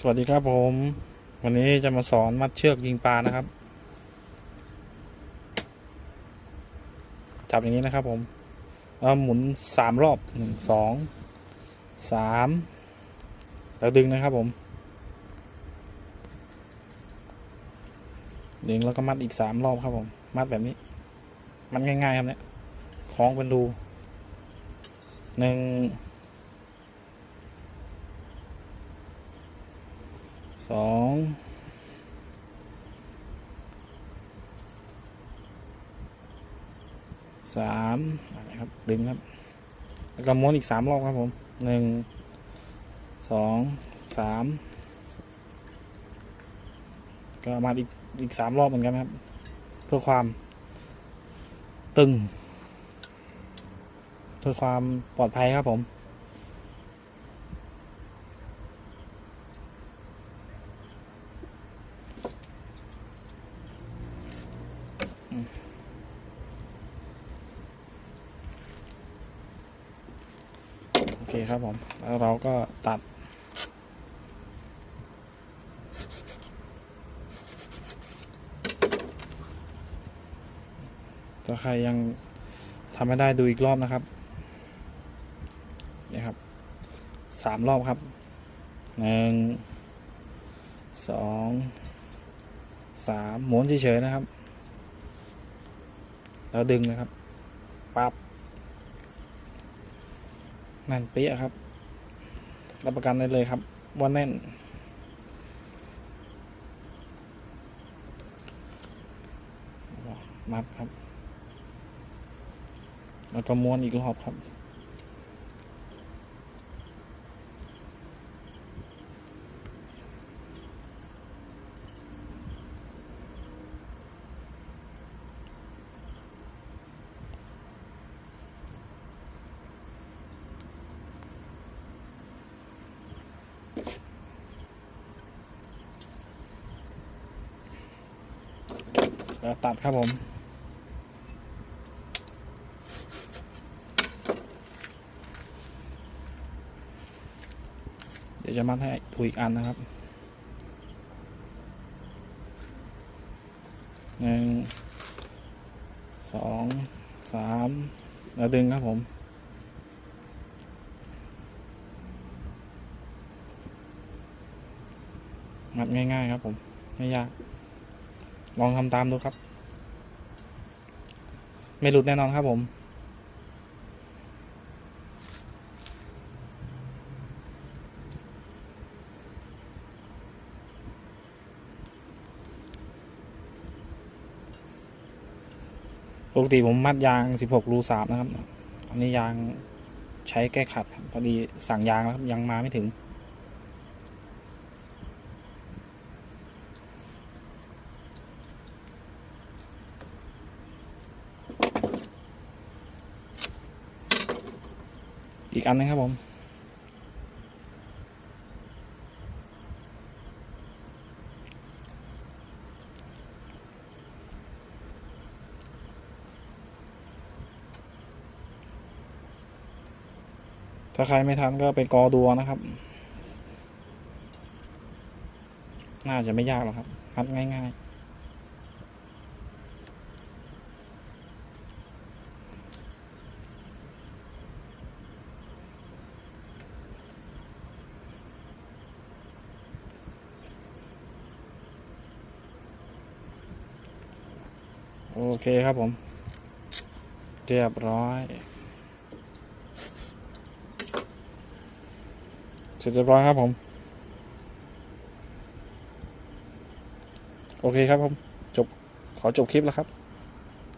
สวัสดีครับผม วันนี้จะมาสอนมัดเชือกยิงปลานะครับ จับอย่างนี้นะครับผมแล้วหมุนสามรอบหนึ่งสองสามแล้วดึงนะครับผม ดึงแล้วก็มัดอีกสามรอบครับผม มัดแบบนี้ มันง่ายๆครับเนี่ยคล้องเป็นรูหนึ่ง สองสามนะครับดึงครับ แล้วก็ม้วนอีกสามรอบครับผมหนึ่งสองสามก็มาอีกอีกสามรอบเหมือนกันครับ เพื่อความตึง เพื่อความปลอดภัยครับผม โอเคครับผม แล้วเราก็ตัด ถ้าใครยังทำไม่ได้ดูอีกรอบนะครับ นี่ครับ สามรอบครับ หนึ่ง สอง สามหมุนเฉยๆนะครับ เราดึงนะครับปั๊บแน่นเปี้ยครับ รับประกันได้เลยครับ ว่าแน่น มัดครับ แล้วก็ม้วนอีกรอบครับ แล้วตัดครับผม เดี๋ยวจะมัดให้ถูกอีกอันนะครับหนึ่งสองสามแล้วดึงครับผมมัดง่ายๆครับผม ไม่ยาก ลองทำตามดูครับ ไม่หลุดแน่นอนครับผมปกติผมมัดยาง 16 รูสามนะครับ อันนี้ยางใช้แก้ขัด พอดีสั่งยางแล้วครับยังมาไม่ถึง อีกอันนึงครับผมถ้าใครไม่ทันก็ไปกอดูเอานะครับ น่าจะไม่ยากหรอกครับมัดง่าย ๆ โอเคครับผม เรียบร้อย เสร็จเรียบร้อยครับผม โอเคครับผม จบ ขอจบคลิปแล้วครับ